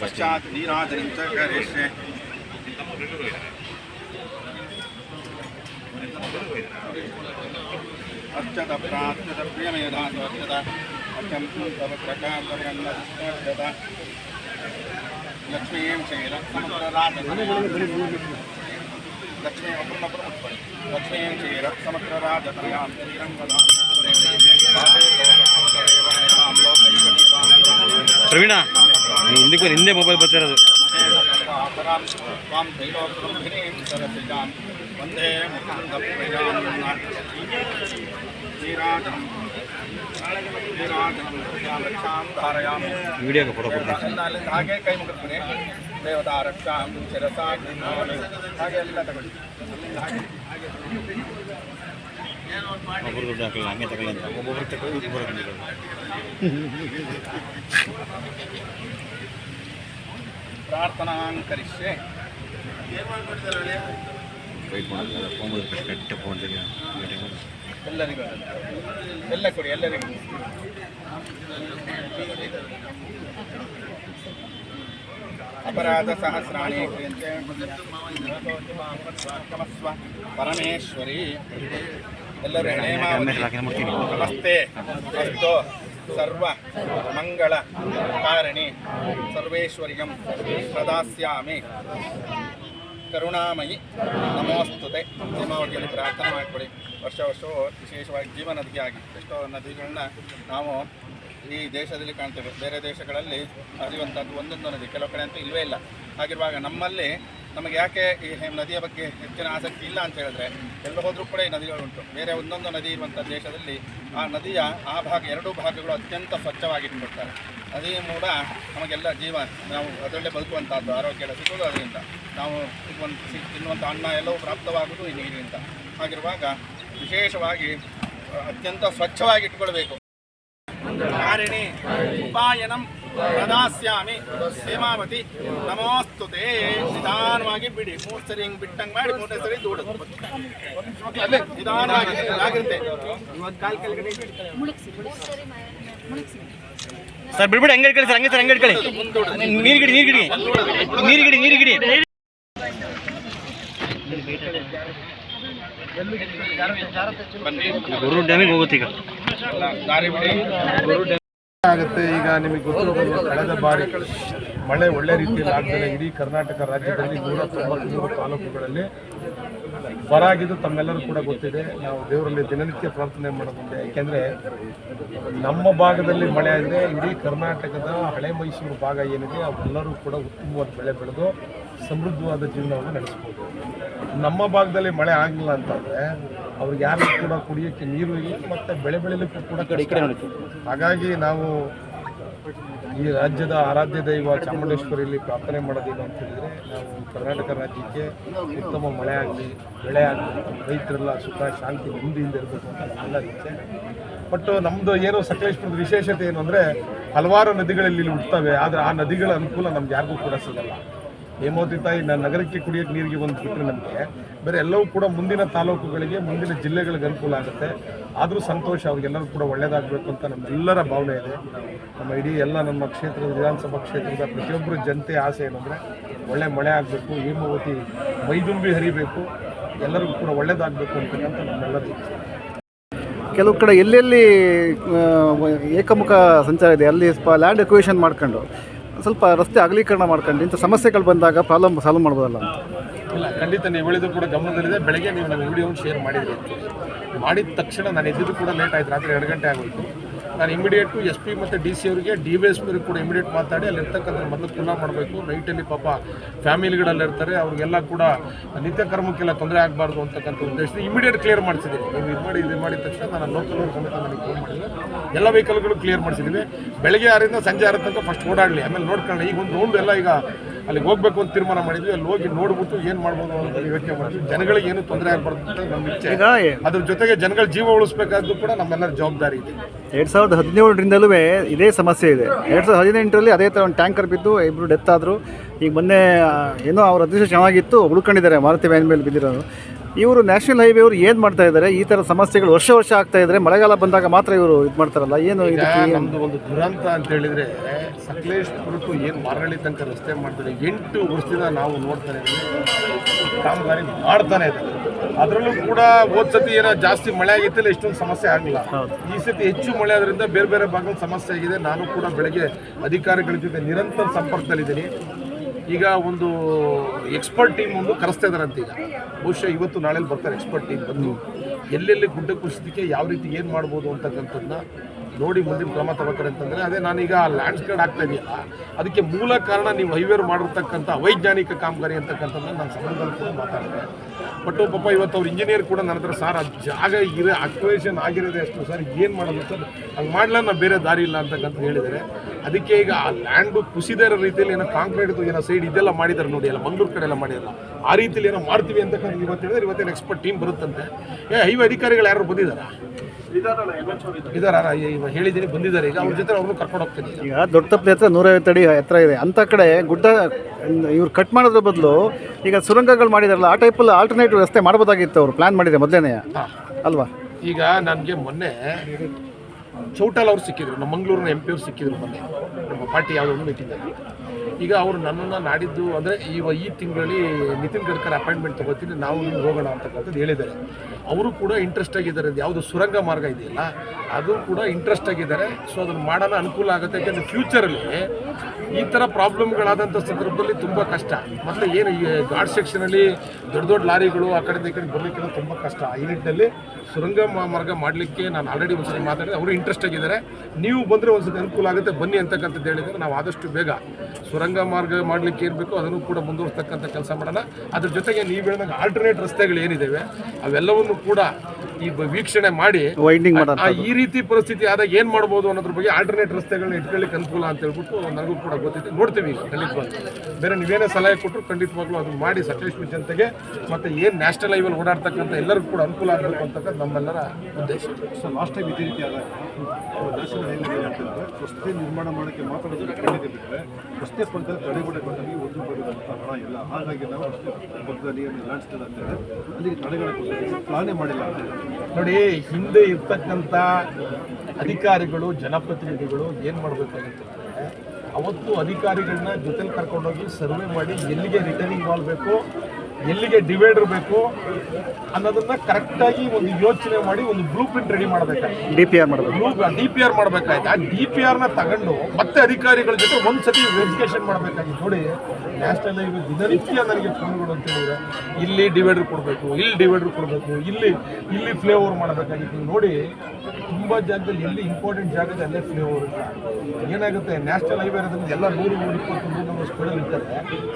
पश्चात नीराजनन्तकरेशे अर्चत प्रार्थत लक्ष्मी प्रवीणा ಹಿಂದಕ್ಕೆ ಹಿಂದೆ ಮೊಬೈಲ್ ಬರ್ತಿರೋದು ವಿಡಿಯೋಗೆ ಫೋಟೋ ಕೊಡ್ತೀನಿ ಹಾಗೆ ಕೈ ಮುಗಿಸ್ತೀನಿ ದೇವತಾ ರಕ್ಷಾ ಚರಸ ಹಾಗೆ ಎಲ್ಲ ತಗೊಳ್ಳಿ ಹಾಗೆ ಹಾಗೆ ಒಬ್ಬರು ದುಡ್ಡು ಹಾಕಲ್ಲ ಹಂಗೆ ತಗೊಳ್ಳಿ ಅಂತ ಒಬ್ಬೊಬ್ರು ತಗೊಳ್ಳಿ ಇಬ್ಬರು ಬಂದಿರೋದು ಪ್ರಾರ್ಥನಾಂ ಕರಿಷ್ಯೆ ವೆಯ್ಟ್ ಮಾಡಿದ್ರೆ ಫೋನ್ ಮಾಡಿದ್ರೆ ಕರೆಕ್ಟ್ ಫೋನ್ ಎಲ್ಲರಿಗೂ ಎಲ್ಲ ಕೊಡಿ ಎಲ್ಲರಿಗೂ ಅಪರಾಧ ಸಹಸ್ರಾಣಿ ಕ್ರಿಯಂತೆ. ಕ್ಷಮಸ್ವ ಪರಮೇಶ್ವರಿ ಎಲ್ಲರೂ ನಮಸ್ತೆ. ಅಸ್ತು ಸರ್ವ ಮಂಗಳ ಕಾರಣಿ. ಸರ್ವೇಶ್ವರ್ಯಂ ಪ್ರದಾಸ್ಯಾಮಿ. ಕರುಣಾಮಯಿ. ನಮೋಸ್ತುತೆ. ಹೇಮಾವತಿಯಲ್ಲಿ ಪ್ರಾರ್ಥನೆ ಮಾಡಿಕೊಡಿ ವರ್ಷ ವರ್ಷವೂ ವಿಶೇಷವಾಗಿ ಜೀವ ಆಗಿ ಎಷ್ಟೋ ನದಿಗಳನ್ನ ನಾವು ಈ ದೇಶದಲ್ಲಿ ಕಾಣ್ತೇವೆ. ಬೇರೆ ದೇಶಗಳಲ್ಲಿ ಹರಿಯುವಂಥದ್ದು ಒಂದೊಂದು ನದಿ. ಕೆಲವು ಕಡೆ ಅಂತೂ ಇಲ್ಲವೇ ಇಲ್ಲ. ಹಾಗಿರುವಾಗ ನಮ್ಮಲ್ಲಿ ನಮಗೆ ಯಾಕೆ ಈ ನದಿಯ ಬಗ್ಗೆ ಹೆಚ್ಚಿನ ಆಸಕ್ತಿ ಇಲ್ಲ ಅಂತ ಹೇಳಿದ್ರೆ ಎಲ್ಲ ಹೋದರೂ ಕೂಡ ಈ ನದಿಗಳುಂಟು ಬೇರೆ ಒಂದೊಂದು ನದಿ ಇರುವಂಥ ದೇಶದಲ್ಲಿ ಆ ನದಿಯ ಆ ಭಾಗ, ಎರಡೂ ಭಾಗಗಳು ಅತ್ಯಂತ ಸ್ವಚ್ಛವಾಗಿಟ್ಬಿಡ್ತಾರೆ ನದಿ ಮೂಡ ನಮಗೆಲ್ಲ ಜೀವ, ನಾವು ಅದರಲ್ಲೇ ಬದುಕುವಂಥದ್ದು ಆರೋಗ್ಯ ಸಿಗೋದು ಅದರಿಂದ ನಾವು ತಿನ್ನುವಂಥ ಅನ್ನ ಎಲ್ಲವೂ ಪ್ರಾಪ್ತವಾಗುವುದು ಈ ನೀರಿನಿಂದ. ಹಾಗಿರುವಾಗ ವಿಶೇಷವಾಗಿ ಅತ್ಯಂತ ಸ್ವಚ್ಛವಾಗಿ ಇಟ್ಕೊಳ್ಬೇಕು ಕಾರಿಣಿ ಉಪಾಯನಂ ಪ್ರದಾಸ್ಯಾಮಿ ಹೇಮಾವತಿ ನಮೋಸ್ತುತೆ. ನಿಧಾನವಾಗಿ ಬಿಡಿ. ಮೂರು ಸರಿ ಹಿಂಗ್ ಬಿಟ್ಟಂಗೆ ಮಾಡಿ ಮೂರನೇ ಸರಿ ದೂಡೋದು. ನಿಧಾನವಾಗಿ ಆಗುತ್ತೆ ಇವತ್ತು ಕಾಲ್ ಕೆಳಗಡೆ. ಸರ್ ಬಿಡ್ಬಿಡಿ ಹಂಗೆ ಇಟ್ಕೊಳ್ಳಿ ಸರ್ ಹಂಗೆ ಸರ್ ಹಂಗೆ ಇಟ್ಕೊಳ್ಳಿ ನೀರ್ಗಿಡಿ ನೀರ್ಗಿಡಿ. ನೀರ್ಗಿಡಿ ನೀರ್ಗಿಡಿ. ಬನ್ನಿ ಗುರು ಡ್ಯಾಮಿಗೆ ಹೋಗುತ್ತೆ ಈಗ. ಎಲ್ಲ ದಾರಿ ಬಿಡಿ. ಆಗುತ್ತೆ. ಈಗ ನಿಮಗೆ ಗೊತ್ತಿರೋ ಕಳೆದ ಬಾರಿ ಮಳೆ ಒಳ್ಳೆ ರೀತಿಯಲ್ಲಿ ಆಗ್ತದೆ ಇಡೀ ಕರ್ನಾಟಕ ರಾಜ್ಯದಲ್ಲಿ ನೂರ ತೊಂಬತ್ಮೂರು ತಾಲೂಕುಗಳಲ್ಲಿ ಬರಾಗಿದ್ದು ತಮ್ಮೆಲ್ಲರೂ ಕೂಡ ಗೊತ್ತಿದೆ. ನಾವು ದೇವರಲ್ಲಿ ದಿನನಿತ್ಯ ಪ್ರಾರ್ಥನೆ ಮಾಡೋದಿದೆ ಯಾಕೆಂದರೆ ನಮ್ಮ ಭಾಗದಲ್ಲಿ ಮಳೆ ಆದರೆ ಇಡೀ ಕರ್ನಾಟಕದ ಹಳೆ ಮೈಸೂರು ಭಾಗ ಏನಿದೆ ಅವೆಲ್ಲರೂ ಕೂಡ ಉತ್ತಮವಾದ ಬೆಳೆ ಬೆಳೆದು ಸಮೃದ್ಧವಾದ ಜೀವನವನ್ನು ನಡೆಸ್ಬೋದು. ನಮ್ಮ ಭಾಗದಲ್ಲಿ ಮಳೆ ಆಗಲಿಲ್ಲ ಅಂತಂದರೆ ಅವ್ರಿಗೆ ಯಾರಿಗೂ ಕೂಡ ಕುಡಿಯೋಕ್ಕೆ ನೀರು ಇಲ್ಲ ಮತ್ತು ಬೆಳೆ ಬೆಳೆಯಲಿಕ್ಕೂ ಕೂಡ ಕಡೆ ಹಾಗಾಗಿ ನಾವು ಈ ರಾಜ್ಯದ ಆರಾಧ್ಯ ದೈವ ಚಾಮುಂಡೇಶ್ವರಿಯಲ್ಲಿ ಪ್ರಾರ್ಥನೆ ಮಾಡೋದೇನು ಅಂತ ಹೇಳಿದರೆ ನಾವು ಕರ್ನಾಟಕ ರಾಜ್ಯಕ್ಕೆ ಉತ್ತಮ ಮಳೆ ಆಗಲಿ, ಬೆಳೆ ಆಗಲಿ, ರೈತರೆಲ್ಲ ಸುಖ, ಶಾಂತಿ, ನೆಮ್ಮದಿಯಿಂದ ಇರಬೇಕು ಅಂತ ನಮ್ಮೆಲ್ಲ ಇರುತ್ತೆ ಬಟ್ ನಮ್ಮದು ಏನು ಸಕಲೇಶ್ವರದ ವಿಶೇಷತೆ ಏನು ಅಂದರೆ ಹಲವಾರು ನದಿಗಳಲ್ಲಿ ಇಲ್ಲಿ ಹುಡ್ತವೆ ಆದರೆ ಆ ನದಿಗಳ ಅನುಕೂಲ ನಮ್ಗೆ ಯಾರಿಗೂ ಕೂಡ ಸಿಗಲ್ಲ. ಹೇಮಾವತಿ ತಾಯಿ ನಗರಕ್ಕೆ ಕುಡಿಯೋಕ್ಕೆ ನೀರಿಗೆ ಒಂದು ಬಿಟ್ಟರೆ ನಮಗೆ ಬೇರೆ ಎಲ್ಲವೂ ಕೂಡ ಮುಂದಿನ ತಾಲೂಕುಗಳಿಗೆ, ಮುಂದಿನ ಜಿಲ್ಲೆಗಳಿಗೆ ಅನುಕೂಲ ಆಗುತ್ತೆ. ಆದರೂ ಸಂತೋಷ, ಅವ್ರಿಗೆಲ್ಲರೂ ಕೂಡ ಒಳ್ಳೆಯದಾಗಬೇಕು ಅಂತ ನಮ್ಮೆಲ್ಲರ ಭಾವನೆ ಇದೆ. ನಮ್ಮ ಇಡೀ ಎಲ್ಲ ನಮ್ಮ ಕ್ಷೇತ್ರದ ವಿಧಾನಸಭಾ ಕ್ಷೇತ್ರದ ಪ್ರತಿಯೊಬ್ಬರು ಜನತೆ ಆಸೆ ಏನಂದರೆ ಒಳ್ಳೆ ಮಳೆ ಆಗಬೇಕು, ಹೇಮಾವತಿ ಮೈದುಂಬಿ ಹರಿಬೇಕು, ಎಲ್ಲರಿಗೂ ಕೂಡ ಒಳ್ಳೆಯದಾಗಬೇಕು ಅಂತಕ್ಕಂಥ ನಮ್ಮೆಲ್ಲರ ಕೆಲವು ಕಡೆ ಎಲ್ಲೆಲ್ಲಿ ಏಕಮುಖ ಸಂಚಾರ ಇದೆ, ಅಲ್ಲಿ ಲ್ಯಾಂಡ್ ಎಕ್ವೇಷನ್ ಮಾಡ್ಕೊಂಡು. ಸ್ವಲ್ಪ ರಸ್ತೆ ಅಗಲೀಕರಣ ಮಾಡ್ಕೊಂಡು ಇಂಥ ಸಮಸ್ಯೆಗಳು ಬಂದಾಗ ಪ್ರಾಬ್ಲಮ್ ಸಾಲ್ವ್ ಮಾಡ್ಬೋದಲ್ಲ ಇಲ್ಲ, ಖಂಡಿತ ನೀವು ಹೇಳಿದ್ರು ಕೂಡ ಗಮನದಲ್ಲಿದೆ. ಬೆಳಗ್ಗೆ ನೀವು ನಮ್ಮ ವಿಡಿಯೋವನ್ನು ಶೇರ್ ಮಾಡಿದ್ರಿ. ಮಾಡಿದ ತಕ್ಷಣ ನಾನು ಇದ್ದಿದ್ದು ಕೂಡ ಲೇಟ್ ಆಯ್ತು, ರಾತ್ರಿ ಎರಡು ಗಂಟೆ ಆಗೋಯ್ತು. ನಾನು ಇಮಿಡಿಯೇಟು ಎಸ್ ಪಿ ಮತ್ತು ಡಿ ಸಿ ಅವರಿಗೆ ಡಿ ವೈ ಎಸ್ ಪಿ ಕೂಡ ಇಮಿಡಿಯೇಟ್ ಮಾತಾಡಿ ಅಲ್ಲಿ ಇರ್ತಕ್ಕಂಥ ಮೊದಲು ಪುನಃ ಮಾಡಬೇಕು. ನೈಟಲ್ಲಿ ಪಾಪ ಫ್ಯಾಮಿಲಿಗಳಲ್ಲಿರ್ತಾರೆ ಅವ್ರಿಗೆಲ್ಲ ಕೂಡ ನಿತ್ಯ ಕರ್ಮಕ್ಕೆಲ್ಲ ತೊಂದರೆ ಆಗಬಾರ್ದು ಅಂತಕ್ಕಂಥ ಉದ್ದೇಶದಿಂದ ಇಮಿಡಿಯೇಟ್ ಕ್ಲಿಯರ್ ಮಾಡಿಸಿದ್ದೀನಿ. ನೀವು ಇದು ಮಾಡಿ, ಇದು ಮಾಡಿದ ತಕ್ಷಣ ನಾನು ಲೋಕಲ್ ಸಮೇತ ನನಗೆ ಫೋನ್ ಮಾಡಿದೆ ಎಲ್ಲ ವೆಹಿಕಲ್ಗಳು ಕ್ಲಿಯರ್ ಮಾಡಿಸಿದ್ದೀವಿ ಬೆಳಗ್ಗೆ ಆರಿಂದ ಸಂಜೆ ಆರ ತನಕ ಫಸ್ಟ್ ಓಡಾಡಲಿ. ಆಮೇಲೆ ನೋಡ್ಕೊಳ್ಳಿ ಈಗ ಒಂದು ರೌಂಡ್ ಎಲ್ಲ ಈಗ ಅಲ್ಲಿಗೆ ಹೋಗ್ಬೇಕು ಅಂತ ತೀರ್ಮಾನ ಮಾಡಿದ್ವಿ. ಅಲ್ಲಿ ಹೋಗಿ ನೋಡ್ಬಿಟ್ಟು ಏನು ಮಾಡ್ಬೋದು ಅಂತ ಯೋಚನೆ ಮಾಡಿದ್ವಿ. ಜನಗಳಿಗೆ ಏನು ತೊಂದರೆ ಆಗ್ಬಾರ್ದು ಅಂತ ನಮ್ಮ ಇಚ್ಛೆ. ಅದ್ರ ಜೊತೆಗೆ ಜನಗಳ ಜೀವ ಉಳಿಸ್ಬೇಕಾದ್ರು ಕೂಡ ನಮ್ಮೆಲ್ಲರ ಜವಾಬ್ದಾರಿ ಇದೆ. ಎರಡು ಸಾವಿರದ ಹದಿನೇಳರಿಂದಲೂ ಇದೇ ಸಮಸ್ಯೆ ಇದೆ. ಎರಡು ಸಾವಿರದ ಹದಿನೆಂಟರಲ್ಲಿ ಅದೇ ಥರ ಒಂದು ಟ್ಯಾಂಕರ್ ಬಿದ್ದು ಇಬ್ಬರು ಡೆತ್ ಆದರು. ಈಗ ಮೊನ್ನೆ ಏನೋ ಅವ್ರ ಅದೃಷ್ಟ ಚೆನ್ನಾಗಿತ್ತು ಉಳ್ಕೊಂಡಿದ್ದಾರೆ ಮಾರುತಿ ವ್ಯಾನ್ ಮೇಲೆ ಬಿದ್ದಿರೋದು ಇವರು ನ್ಯಾಷನಲ್ ಹೈವೇ ಅವರು ಏನು ಮಾಡ್ತಾ ಇದ್ದಾರೆ? ಈ ಥರ ಸಮಸ್ಯೆಗಳು ವರ್ಷ ವರ್ಷ ಆಗ್ತಾ ಇದ್ರೆ ಮಳೆಗಾಲ ಬಂದಾಗ ಮಾತ್ರ ಇವರು ಇದು ಮಾಡ್ತಾರಲ್ಲ ಏನು ಇದು ಇದಕ್ಕೆ ಏನು- ನಮ್ದು ಒಂದು ದುರಂತ ಅಂತ ಹೇಳಿದ್ರೆ ಸಕಲೇಶ್ಪುರ ಟು ಏನು ಮರಳಿ ತನಕ ರಸ್ತೆ ಮಾಡ್ತಾರೆ ಎಂಟು ವರ್ಷದಿಂದ ನಾವು ನೋಡ್ತಾನೆ ಇದ್ದೀವಿ. ಕಾಮಗಾರಿ ಮಾಡ್ತಾನೆ ಇದ್ದಾರೆ. ಅದರಲ್ಲೂ ಕೂಡ ಹೋದ್ ಸತಿ ಏನೋ ಜಾಸ್ತಿ ಮಳೆ ಆಗಿತ್ತಲ್ಲ ಇಷ್ಟೊಂದು ಸಮಸ್ಯೆ ಆಗಲಿಲ್ಲ. ಈ ಸತಿ ಹೆಚ್ಚು ಮಳೆ ಆದ್ರಿಂದ ಬೇರೆ ಬೇರೆ ಭಾಗದ ಸಮಸ್ಯೆ ಆಗಿದೆ. ನಾನು ಕೂಡ ಬೆಳಗ್ಗೆ ಅಧಿಕಾರಿಗಳ ಜೊತೆ ನಿರಂತರ ಸಂಪರ್ಕದಲ್ಲಿದ್ದೀನಿ. ಈಗ ಒಂದು ಎಕ್ಸ್ಪರ್ಟ್ ಟೀಮ್ ಒಂದು ಕರೆಸ್ತಾ ಇದಾರಂತೆ ಈಗ. ಬಹುಶಃ ಇವತ್ತು ನಾಳೆ ಬರ್ತಾರೆ ಎಕ್ಸ್ಪರ್ಟ್ ಟೀಮ್ ಬಂದು. ಎಲ್ಲೆಲ್ಲಿ ಗುಡ್ಡ ಕುಸಿದಕ್ಕೆ ಯಾವ ರೀತಿ ಏನು ಮಾಡ್ಬೋದು ಅಂತಕ್ಕಂಥದ್ದನ್ನ ನೋಡಿ ಮುಂದಿನ ಕ್ರಮ ತಗೋತಾರೆ ಅಂತಂದರೆ, ಅದೇ ನಾನೀಗ ಲ್ಯಾಂಡ್ ಸ್ಕೇಡ್ ಆಗ್ತಾ ಇದೆಯಲ್ಲ ಅದಕ್ಕೆ ಮೂಲ ಕಾರಣ ನೀವು ಹೈವೇರ್ ಮಾಡಿರ್ತಕ್ಕಂಥ ವೈಜ್ಞಾನಿಕ ಕಾಮಗಾರಿ ಅಂತಕ್ಕಂಥದ್ದನ್ನ ನಾನು ಸಂಬಂಧದಲ್ಲಿ ಕೂಡ ಮಾತಾಡಿದೆ ಬಟ್ ಪಾಪ ಇವತ್ತು ಅವ್ರ ಇಂಜಿನಿಯರ್ ಕೂಡ ನನ್ನ ಹತ್ರ, ಸರ್, ಅದು ಜಾಗ ಇರೋ ಅಕ್ವೇಷನ್ ಆಗಿರೋದೇ ಅಷ್ಟು, ಸರ್, ಏನು ಮಾಡೋದು ಸರ್ ಹಂಗೆ ಮಾಡಲ್ಲ ನಾವು ಬೇರೆ ದಾರಿ ಇಲ್ಲ ಅಂತಕ್ಕಂಥ ಹೇಳಿದರೆ ಅದಕ್ಕೆ ಈಗ ಆ ಲ್ಯಾಂಡು ಕುಸಿದ ರೀತಿಯಲ್ಲಿ ಏನೋ ಕಾಂಕ್ರೀಟ್ ಏನೋ ಸೈಡ್ ಇದೆಲ್ಲ ಮಾಡಿದ್ದಾರೆ ನೋಡಿ ಎಲ್ಲ ಮಂಗ್ಳೂರು ಕಡೆ ಎಲ್ಲ ಮಾಡಿರಲ್ಲ ಆ ರೀತಿಯಲ್ಲಿ ಏನೋ ಮಾಡ್ತೀವಿ ಅಂತಕ್ಕಂಥ ಇವತ್ತು ಹೇಳಿದ್ರೆ ಇವತ್ತೇನು ಎಕ್ಸ್ಪರ್ಟ್ ಟೀಮ್ ಬರುತ್ತಂತೆ. ಏ ಹೈವೇ ಅಧಿಕಾರಿಗಳು ಯಾರು ಬಂದಿದ್ದಾರಾ? ಇದಾರ. ಹೇಳಿದ್ದೀನಿ ಬಂದಿದ್ದಾರೆ. ಈಗ ಅವ್ರ ಜೊತೆ ಅವ್ರನ್ನು ಕರ್ಕೊಂಡು ಹೋಗ್ತೀನಿ. ಈಗ. ದೊಡ್ಡ ತಪ್ಪಲೆ ಹತ್ರ ನೂರೈವತ್ತು ಅಡಿ ಎತ್ತರ ಇದೆ. ಅಂಥ ಕಡೆ ಗುಡ್ಡ ಇವ್ರು ಕಟ್ ಮಾಡೋದ್ರ ಬದಲು ಈಗ ಸುರಂಗಗಳು ಮಾಡಿದಾರಲ್ಲ ಆ ಟೈಪಲ್ಲಿ ಆಲ್ಟರ್ನೇಟಿವ್ ರಸ್ತೆ ಮಾಡ್ಬೋದಾಗಿತ್ತು ಅವರು ಪ್ಲ್ಯಾನ್ ಮಾಡಿದ್ರೆ ಮೊದಲನೇ. ಅಲ್ವಾ? ಈಗ ನನಗೆ ಮೊನ್ನೆ ಚೌಟಾಲ್ ಅವ್ರು ಸಿಕ್ಕಿದ್ರು ನಮ್ಮ ಮಂಗಳೂರಿನ ಎಂ ಪಿ ಅವ್ರು ಸಿಕ್ಕಿದ್ರು ಮೊನ್ನೆ. ನಮ್ಮ ಪಾರ್ಟಿ ಯಾವುದೋ ಒಂದು ಮೀಟಿಂಗಲ್ಲಿ ಈಗ ಅವರು ನನ್ನನ್ನು ನಾಡಿದ್ದು ಅಂದರೆ ಈ ಈ ತಿಂಗಳಲ್ಲಿ ನಿತಿನ್ ಗಡ್ಕರ್ ಅಪಾಯಿಂಟ್ಮೆಂಟ್ ತೊಗೋತೀನಿ, ನಾವು ನಿಮ್ಗೆ ಹೋಗೋಣ ಅಂತಕ್ಕಂಥದ್ದು ಹೇಳಿದ್ದಾರೆ. ಅವರು ಕೂಡ ಇಂಟ್ರೆಸ್ಟ್ ಆಗಿದ್ದಾರೆ. ಯಾವುದು ಸುರಂಗ ಮಾರ್ಗ ಇದೆಯಲ್ಲ, ಅದು ಕೂಡ ಇಂಟ್ರೆಸ್ಟ್ ಆಗಿದ್ದಾರೆ. ಸೊ ಅದನ್ನು ಮಾಡೋಣ ಅನುಕೂಲ ಆಗುತ್ತೆ. ಯಾಕೆಂದರೆ ಫ್ಯೂಚರಲ್ಲಿ ಈ ಥರ ಪ್ರಾಬ್ಲಮ್ಗಳಾದಂಥ ಸಂದರ್ಭದಲ್ಲಿ ತುಂಬ ಕಷ್ಟ. ಮತ್ತು ಏನು ಈ ಗಾಡ್ ಸೆಕ್ಷನಲ್ಲಿ ದೊಡ್ಡ ದೊಡ್ಡ ಲಾರಿಗಳು ಆ ಕಡೆಯಿಂದ ಈ ಕಡೆ ಬರಲಿಕ್ಕೆಲ್ಲ ತುಂಬ ಕಷ್ಟ. ಈ ನಿಟ್ಟಿನಲ್ಲಿ ಸುರಂಗ ಮಾರ್ಗ ಮಾಡಲಿಕ್ಕೆ ನಾನು ಆಲ್ರೆಡಿ ಒಂದ್ಸರಿ ಮಾತಾಡಿದೆ. ಅವರು ಇಂಟ್ರೆಸ್ಟ್ ಆಗಿದ್ದಾರೆ. ನೀವು ಬಂದರೆ ಒಂದ್ಸತಿ ಅನುಕೂಲ ಆಗುತ್ತೆ. ಬನ್ನಿ ಅಂತಕ್ಕಂಥದ್ದು ಹೇಳಿದರೆ ನಾವು ಆದಷ್ಟು ಬೇಗ ಸುರಂಗ ಮಾರ್ಗ ಮಾಡಲಿಕ್ಕೆ ಇರಬೇಕು ಅದನ್ನು ಕೂಡ ಮುಂದುವರಿಸ್ತಕ್ಕಂಥ ಕೆಲಸ ಮಾಡೋಣ. ಅದ್ರ ಜೊತೆಗೆ ನೀವು ಹೇಳಿದಾಗ ಆಲ್ಟರ್ನೇಟ್ ರಸ್ತೆಗಳು ಏನಿದ್ದಾವೆ ಅವೆಲ್ಲವನ್ನು ಕೂಡ ಈ ವೀಕ್ಷಣೆ ಮಾಡಿ ವೈಂಡಿಂಗ್ ಮಾಡೋದು ಈ ರೀತಿ ಪರಿಸ್ಥಿತಿ ಆದಾಗ ಏನು ಮಾಡ್ಬೋದು ಅನ್ನೋದ್ರ ಬಗ್ಗೆ ಆಲ್ಟರ್ನೇಟ್ ರಸ್ತೆಗಳನ್ನ ಇಟ್ಕೊಳ್ಳಿಕ್ಕೆ ಅನುಕೂಲ ಅಂತ ಹೇಳ್ಬಿಟ್ಟು ನನಗೂ ಕೂಡ ಗೊತ್ತಿದೆ. ನೋಡ್ತೀವಿ ಖಂಡಿತವಾಗ್ಲು. ಬೇರೆ ನೀವೇನೇ ಸಲಹೆ ಕೊಟ್ಟರು ಖಂಡಿತವಾಗ್ಲೂ ಅದನ್ನ ಮಾಡಿ ಸಕಲೇಶ್ಪುರ ಜನತೆಗೆ ಮತ್ತೆ ಏನು ನ್ಯಾಷನಲ್ ಹೈವೇಲಿ ಓಡಾಡ್ತಕ್ಕಂಥ ಎಲ್ಲರಿಗೂ ಕೂಡ ಅನುಕೂಲ ಆಗಬೇಕು ಅಂತಕ್ಕಂಥ ನಮ್ಮೆಲ್ಲರ ಉದ್ದೇಶ. ಸೊ ಲಾಸ್ಟ್ ಟೈಮ್ ಇದೇ ರೀತಿ ಆದಾಗ ನ್ಯಾಷನಲ್ ಹೈವೇ ಅಂತಂದ್ರೆ ರಸ್ತೆ ನಿರ್ಮಾಣ ಮಾಡೋಕ್ಕೆ ಮಾತಾಡೋದಕ್ಕೆ ಖಂಡಿತ ಬಿಟ್ಟರೆ ರಸ್ತೆ ಪಕ್ಕದಲ್ಲಿ ತಡೆಗೋಡೆ ಕೊಟ್ಟಲ್ಲಿ ಒಂದು ಬರುವಂಥ ಹಣ ಇಲ್ಲ. ಹಾಗಾಗಿ ನಾವು ರಸ್ತೆ ಪಕ್ಕದಲ್ಲಿ ಲ್ಯಾಂಡ್ ಸ್ಟೇಲ್ ಅಂತೇಳಿ ಅಲ್ಲಿಗೆ ತಡೆಗೋಡೆ ಕೊಟ್ಟಿದ್ದೀವಿ ಪ್ಲಾನೇ ಮಾಡಿಲ್ಲ ಅಂತ ಹೇಳಿ. ನೋಡಿ, ಹಿಂದೆ ಇರ್ತಕ್ಕಂಥ ಅಧಿಕಾರಿಗಳು, ಜನಪ್ರತಿನಿಧಿಗಳು ಏನು ಮಾಡಬೇಕಾಗುತ್ತೆ ಅವತ್ತು ಅಧಿಕಾರಿಗಳನ್ನ ಜೊತೆಲಿ ಕರ್ಕೊಂಡೋಗಿ ಸರ್ವೆ ಮಾಡಿ ಎಲ್ಲಿಗೆ ರಿಟರ್ನಿಂಗ್ ವಾಲ್ ಬೇಕು ಎಲ್ಲಿಗೆ ಡಿವೈಡರ್ ಬೇಕು ಅನ್ನೋದನ್ನ ಕರೆಕ್ಟಾಗಿ ಒಂದು ಯೋಚನೆ ಮಾಡಿ ಒಂದು ಬ್ಲೂ ಪ್ರಿಂಟ್ ರೆಡಿ ಮಾಡಬೇಕಾಯ್ತು. ಡಿ ಪಿ ಆರ್ ಮಾಡಬೇಕು. ಡಿ ಪಿ ಆರ್ ಮಾಡಬೇಕಾಯ್ತು. ಆ ಡಿ ಪಿ ಆರ್ನ ತಗೊಂಡು ಮತ್ತೆ ಅಧಿಕಾರಿಗಳ ಜೊತೆ ಒಂದು ಸತಿ ವೆರಿಫಿಕೇಶನ್ ಮಾಡಬೇಕಾಗಿತ್ತು ನೋಡಿ ನ್ಯಾಷನಲ್ ಹೈವೇ ದಿನನಿತ್ಯ ನನಗೆ ಫೋನ್ಗಳು ಅಂತ ಹೇಳಿದ್ರೆ ಇಲ್ಲಿ ಡಿವೈಡರ್ ಕೊಡಬೇಕು ಇಲ್ಲಿ ಡಿವೈಡರ್ ಕೊಡಬೇಕು ಇಲ್ಲಿ ಇಲ್ಲಿ ಫ್ಲೇ ಓವರ್ ಮಾಡಬೇಕಾಗಿತ್ತು. ನೋಡಿ ತುಂಬ ಜಾಗದಲ್ಲಿ ಎಲ್ಲಿ ಇಂಪಾರ್ಟೆಂಟ್ ಜಾಗದಲ್ಲಿ ಅಲ್ಲೇ ಫ್ಲೇ ಓವರ್ ಇಲ್ಲ. ಏನಾಗುತ್ತೆ ನ್ಯಾಷನಲ್ ಹೈವೇ ಇರೋದ್ರಿಂದ ಎಲ್ಲ ನೂರು ನೂರು ಇಪ್ಪತ್ತು ನೂರು ನೂರು ಸ್ಪೀಡಲ್ಲಿ ಇರ್ತಾರೆ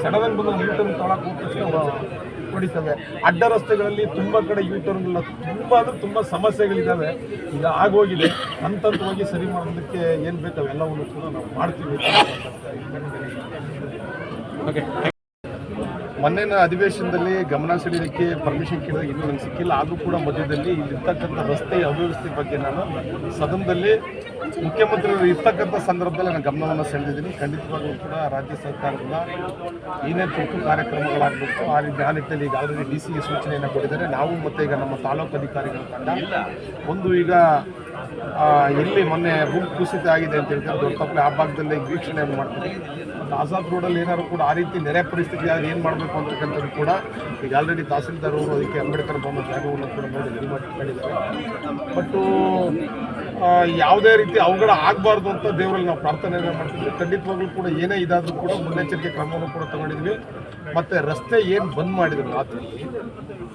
ಸಡನ್ ಬಂದು ನೀಟನ್ನು ತೊಳಕ್ಕೆ ಹೋಗ್ತಾರೆ ಹೊಡಿತವೆ ಅಡ್ಡ ರಸ್ತೆಗಳಲ್ಲಿ ತುಂಬ ಕಡೆ ಯೂಟರ್ನ್ಗಳ ತುಂಬ ಅಂದ್ರೆ ತುಂಬ ಸಮಸ್ಯೆಗಳಿದ್ದಾವೆ. ಈಗ ಆಗೋಗಿದೆ. ಹಂತ ಹಂತವಾಗಿ ಸರಿ ಮಾಡೋದಕ್ಕೆ ಏನು ಬೇಕು ಅವೆಲ್ಲವನ್ನು ಕೂಡ ನಾವು ಮಾಡ್ತೀವಿ. ಓಕೆ ಮೊನ್ನೆನ ಅಧಿವೇಶನದಲ್ಲಿ ಗಮನ ಸೆಳೆಯೋದಕ್ಕೆ ಪರ್ಮಿಷನ್ ಕೇಳಿದಾಗ ಇನ್ನೂ ನನಗೆ ಸಿಕ್ಕಿಲ್ಲ. ಆದರೂ ಕೂಡ ಮಧ್ಯದಲ್ಲಿ ಇಲ್ಲಿರ್ತಕ್ಕಂಥ ರಸ್ತೆ ಅವ್ಯವಸ್ಥೆ ಬಗ್ಗೆ ನಾನು ಸದನದಲ್ಲಿ ಮುಖ್ಯಮಂತ್ರಿಗಳು ಇರ್ತಕ್ಕಂಥ ಸಂದರ್ಭದಲ್ಲಿ ನಾನು ಗಮನವನ್ನು ಸೆಳೆದಿದ್ದೀನಿ. ಖಂಡಿತವಾಗಲೂ ಕೂಡ ರಾಜ್ಯ ಸರ್ಕಾರದಿಂದ ಏನೇ ತುರ್ತು ಕಾರ್ಯಕ್ರಮಗಳಾಗಬೇಕು. ಆ ರೀತಿ ಆ ನಿಟ್ಟಿನಲ್ಲಿ ಈಗ ಆಲ್ರೆಡಿ ಡಿ ಸಿಗೆ ಸೂಚನೆಯನ್ನು ಕೊಟ್ಟಿದ್ದಾರೆ. ನಾವು ಮತ್ತು ಈಗ ನಮ್ಮ ತಾಲೂಕು ಅಧಿಕಾರಿಗಳ ತಂಡ ಒಂದು ಈಗ ಎಲ್ಲಿ ಮೊನ್ನೆ ಭೂಮಿ ಕುಸಿತ ಆಗಿದೆ ಅಂತ ಹೇಳ್ತಾರೆ. ದೊಡ್ಡ ತಪ್ಪಲೆ ಆ ಭಾಗದಲ್ಲಿ ವೀಕ್ಷಣೆಯನ್ನು ಮಾಡ್ತೀವಿ ಮತ್ತು ಆಜಾದ್ ರೋಡಲ್ಲಿ ಏನಾದರೂ ಕೂಡ ಆ ರೀತಿ ನೆರೆ ಪರಿಸ್ಥಿತಿ ಆದರೆ ಏನು ಮಾಡಬೇಕು ಅಂತಕ್ಕಂಥದ್ದು ಕೂಡ ಈಗ ಆಲ್ರೆಡಿ ತಹಸೀಲ್ದಾರ್ ಅವರು ಅದಕ್ಕೆ ಅಂಬೇಡ್ಕರ್ ಭವನ ಜಾಗವನ್ನು ಕೂಡ ನೋಡಿ ಮಾಡಿಕೊಂಡಿದ್ದಾರೆ ಬಟ್ಟು ಯಾವುದೇ ರೀತಿ ಅವಘಡ ಆಗಬಾರ್ದು ಅಂತ ದೇವರಲ್ಲಿ ನಾವು ಪ್ರಾರ್ಥನೆಯನ್ನು ಮಾಡ್ತಿದ್ವಿ. ಖಂಡಿತವಾಗ್ಲೂ ಕೂಡ ಏನೇ ಇದಾದರೂ ಕೂಡ ಮುನ್ನೆಚ್ಚರಿಕೆ ಕ್ರಮವನ್ನು ಕೂಡ ತಗೊಂಡಿದ್ವಿ. ಮತ್ತು ರಸ್ತೆ ಏನು ಬಂದ್ ಮಾಡಿದ್ರು ರಾತ್ರಿ?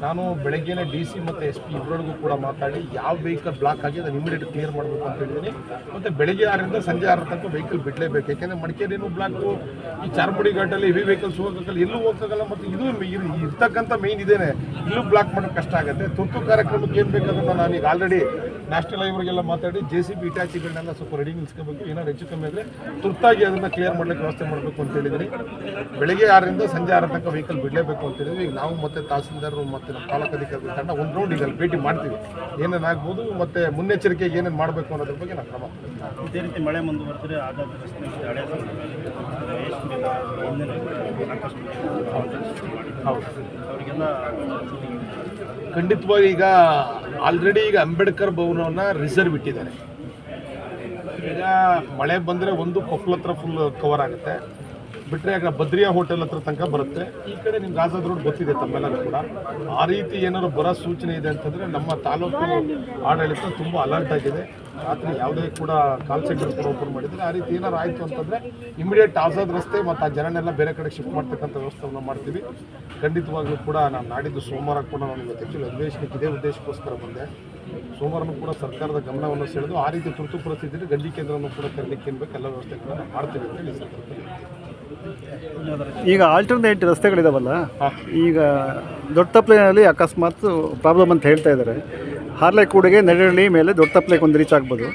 ನಾನು ಬೆಳಗ್ಗೆನೆ ಡಿ ಸಿ ಮತ್ತು ಎಸ್ ಪಿ ಇಬ್ಬರಿಗೂ ಕೂಡ ಮಾತಾಡಿ ಯಾವ ವೆಹಿಕಲ್ ಬ್ಲಾಕ್ ಆಗಿ ಅದನ್ನು ಇಮಿಡಿಯೇಟ್ ಕ್ಲಿಯರ್ ಮಾಡಬೇಕು ಅಂತ ಹೇಳಿದ್ದೀನಿ ಮತ್ತು ಬೆಳಗ್ಗೆ ಆರರಿಂದ ಸಂಜೆ ಆರ ತನಕ ವೆಹಿಕಲ್ ಬಿಡಲೇಬೇಕು. ಯಾಕೆಂದರೆ ಮಡಿಕೇರಿನೂ ಬ್ಲಾಕು ಈ ಚಾರ್ಮುಡಿ ಘಾಟಲ್ಲಿ ಹೆವಿ ವೆಹಿಕಲ್ಸ್ ಹೋಗೋಕ್ಕಲ್ಲ ಎಲ್ಲೂ ಹೋಗೋಕ್ಕಾಗಲ್ಲ ಮತ್ತು ಇದು ಇರ್- ಇರ್ತಕ್ಕಂಥ ಮೇಯ್ನ್ ಇದೇನೆ. ಇಲ್ಲೂ ಬ್ಲಾಕ್ ಮಾಡೋಕ್ಕೆ ಕಷ್ಟ ಆಗುತ್ತೆ. ತುರ್ತು ಕಾರ್ಯಕ್ರಮಕ್ಕೆ ಏನು ಬೇಕಾದ್ರೂ ನಾನು ಈಗ ಆಲ್ರೆಡಿ ನ್ಯಾಷನಲ್ ಹೈವೇಗೆಲ್ಲ ಮಾತಾಡಿ ಜೆ ಸಿ ಬಿ ಇಟಾಚಿಗಳನ್ನೆಲ್ಲ ಸ್ವಲ್ಪ ರೆಡಿ ನಿಲ್ಸ್ಕೋಬೇಕು. ಏನಾದ್ರು ಹೆಚ್ಚು ಕಮ್ಮಿ ಆದರೆ ತುರ್ತಾಗಿ ಅದನ್ನು ಕ್ಲಿಯರ್ ಮಾಡಲಿಕ್ಕೆ ವ್ಯವಸ್ಥೆ ಮಾಡಬೇಕು ಅಂತ ಹೇಳಿದ್ರಿ ಬೆಳಗ್ಗೆ ಆರರಿಂದ ಸಂಜೆ ಆರ ತನಕ ವೆಹಿಕಲ್ ಬಿಡಲೇಬೇಕು ಅಂತ ಹೇಳಿದ್ವಿ ಈಗ ನಾವು ಮತ್ತೆ ತಹಸೀಲ್ದಾರರು ಮತ್ತು ನಮ್ಮ ತಾಲೂಕು ಅಧಿಕಾರಿಗಳ ತಂಡ ಒಂದು ರೌಂಡ್ ಈಗ ಅಲ್ಲಿ ಭೇಟಿ ಮಾಡ್ತೀವಿ. ಏನೇನಾಗ್ಬೋದು ಮತ್ತೆ ಮುನ್ನೆಚ್ಚರಿಕೆಗೆ ಏನೇನು ಮಾಡಬೇಕು ಅನ್ನೋದ್ರ ಬಗ್ಗೆ ನಾವು ಕ್ರಮ. ಇದೇ ರೀತಿ ಮಳೆ ಮುಂದುವರೆದ್ರೆ ಆಗಾಗ ಹೌದು. ಅವರಿಗೆಲ್ಲ ಖಂಡಿತವಾಗಿ ಈಗ ಆಲ್ರೆಡಿ ಈಗ ಅಂಬೇಡ್ಕರ್ ಭವನವನ್ನು ರಿಸರ್ವ್ ಇಟ್ಟಿದ್ದಾರೆ. ಈಗ ಮಳೆ ಬಂದರೆ ಒಂದು ಕೊಪ್ಪಳ ಹತ್ರ ಫುಲ್ ಕವರ್ ಆಗುತ್ತೆ. ಬಿಟ್ಟರೆ ಆಗ ಬದ್ರಿಯಾ ಹೋಟೆಲ್ ಹತ್ರ ತನಕ ಬರುತ್ತೆ. ಈ ಕಡೆ ನಿಮ್ಗೆ ಆಜಾದ್ ರೋಡ್ ಗೊತ್ತಿದೆ ತಮ್ಮೆಲ್ಲರೂ ಕೂಡ. ಆ ರೀತಿ ಏನಾದ್ರು ಬರೋ ಸೂಚನೆ ಇದೆ ಅಂತಂದರೆ ನಮ್ಮ ತಾಲೂಕು ಆಡಳಿತ ತುಂಬ ಅಲರ್ಟ್ ಆಗಿದೆ. ರಾತ್ರಿ ಯಾವುದೇ ಕೂಡ ಕಾಲ್ ಸೆಂಟರ್ ಕೂಡ ಓಪನ್ ಮಾಡಿದರೆ ಆ ರೀತಿ ಏನಾರು ಆಯಿತು ಅಂತಂದರೆ ಇಮಿಡಿಯೇಟ್ ಆಜಾದ್ ರಸ್ತೆ ಮತ್ತು ಆ ಜನನೆಲ್ಲ ಬೇರೆ ಕಡೆ ಶಿಫ್ಟ್ ಮಾಡ್ತಕ್ಕಂಥ ವ್ಯವಸ್ಥೆಯನ್ನು ಮಾಡ್ತೀವಿ. ಖಂಡಿತವಾಗ್ಲೂ ಕೂಡ ನಾನು ನಾಡಿದ್ದು ಸೋಮವಾರ ಕೂಡ ನಾನು ಇವತ್ತು ಆ್ಯಕ್ಚುಲಿ ಅಧಿವೇಶನಕ್ಕೆ ಇದೇ ಉದ್ದೇಶಕ್ಕೋಸ್ಕರ ಬಂದೆ. ಸೋಮವಾರನೂ ಕೂಡ ಸರ್ಕಾರದ ಗಮನವನ್ನು ಸೆಳೆದು ಆ ರೀತಿ ತುರ್ತು ಪರಿಸ್ಥಿತಿಯಲ್ಲಿ ಗಂಡಿ ಕೇಂದ್ರವನ್ನು ಕೂಡ ಕರಲಿಕ್ಕೆ ಎಲ್ಲ ವ್ಯವಸ್ಥೆಗಳನ್ನು ಮಾಡ್ತೀವಿ ಅಂತ ಹೇಳಿ ಈಗ ಆಲ್ಟರ್ನೇಟ್ ರಸ್ತೆಗಳಿದಾವಲ್ಲ, ಈಗ ದೊಡ್ಡ ತಪ್ಪಲಿನಲ್ಲಿ ಅಕಸ್ಮಾತ್ ಪ್ರಾಬ್ಲಮ್ ಅಂತ ಹೇಳ್ತಾ ಇದ್ದಾರೆ. ಹಾರ್ಲೆ ಕೂಡಿಗೆ ನೆರಳಿ ಮೇಲೆ ದೊಡ್ಡ ತಪ್ಪಲೆಗೆ ಒಂದು ರೀಚ್ ಆಗ್ಬೋದು.